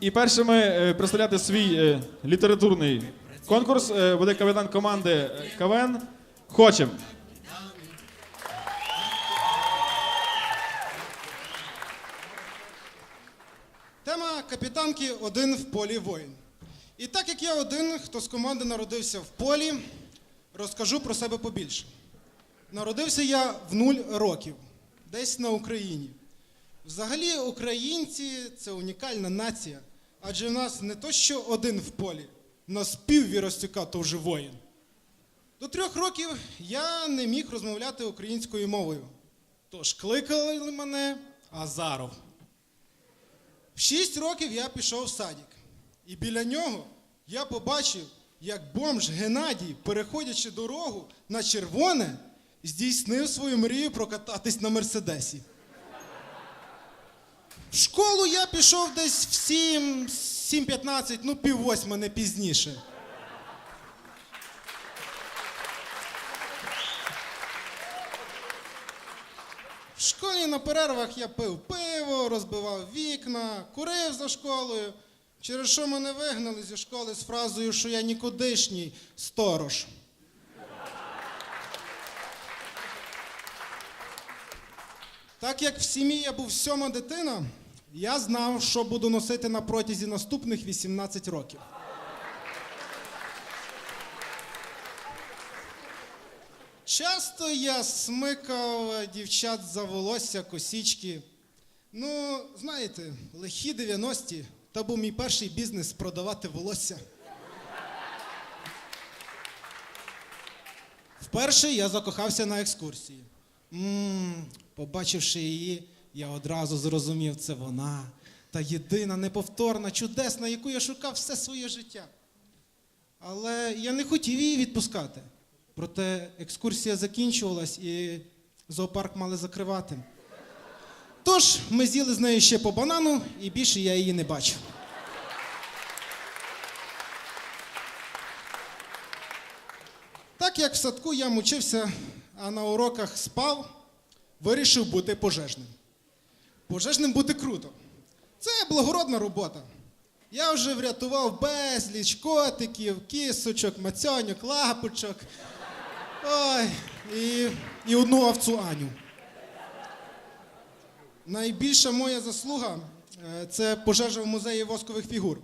І першими е, представляти свій е, літературний конкурс е, буде капітан команди КВН Хочем. Тема капітанки один в полі воїн. І так як я один, хто з команди народився в полі, розкажу про себе побільше. Народився я в нуль років, десь на Україні. Взагалі, українці це унікальна нація, адже в нас не то що один в полі, в нас пів віростюка, то вже воїн. До трьох років я не міг розмовляти українською мовою. Тож кликали мене Азаров. В шість років я пішов в садик. І біля нього я побачив, як бомж Геннадій, переходячи дорогу на червоне, здійснив свою мрію прокататись на мерседесі. В школу я пішов десь в 7, 7.15, ну пів восьма, не пізніше. В школі на перервах я пив пиво, розбивав вікна, курив за школою, через що мене вигнали зі школи з фразою, що я нікудишній сторож. Так як в сім'ї я був сьома дитина, я знав, що буду носити на протязі наступних 18 років. Часто я смикав дівчат за волосся, косічки. Ну, знаєте, лихі 90-ті, то був мій перший бізнес продавати волосся. Вперше я закохався на екскурсії. М побачивши її, я одразу зрозумів, це вона. Та єдина, неповторна, чудесна, яку я шукав все своє життя. Але я не хотів її відпускати. Проте екскурсія закінчувалась і зоопарк мали закривати. Тож ми з'їли з нею ще по банану, і більше я її не бачив. Так як в садку я мучився, а на уроках спав, вирішив бути пожежним. Пожежним бути круто. Це благородна робота. Я вже врятував безліч котиків, кісочок, мацьоньок, лапочок. Ой, і, і одну овцу Аню. Найбільша моя заслуга е, це пожежа в музеї воскових фігур.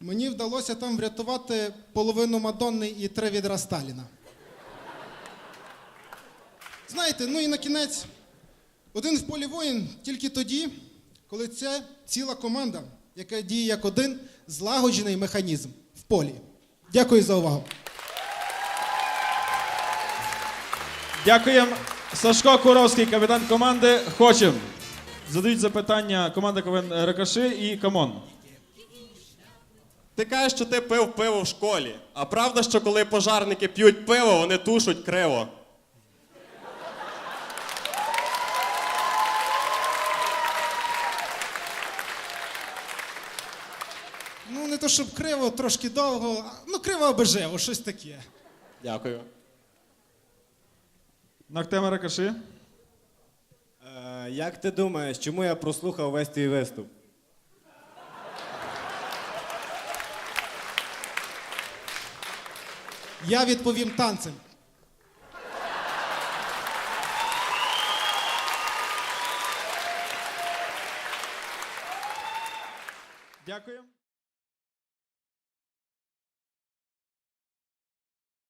Мені вдалося там врятувати половину Мадонни і три відра Сталіна. Знаєте, ну і на кінець, один в полі воїн тільки тоді, коли це ціла команда, яка діє як один злагоджений механізм в полі. Дякую за увагу. Дякуємо. Сашко Куровський, капітан команди Хочем. Задають запитання команда КВН Рикоши і Камон. Ти кажеш, що ти пив пиво в школі. А правда, що коли пожарники п'ють пиво, вони тушуть криво. Ну, не то щоб криво, трошки довго, ну криво обежево, щось таке. Дякую. Нактема Рикоши. Е, як ти думаєш, чому я прослухав весь твій виступ? Я відповім танцем. Дякую.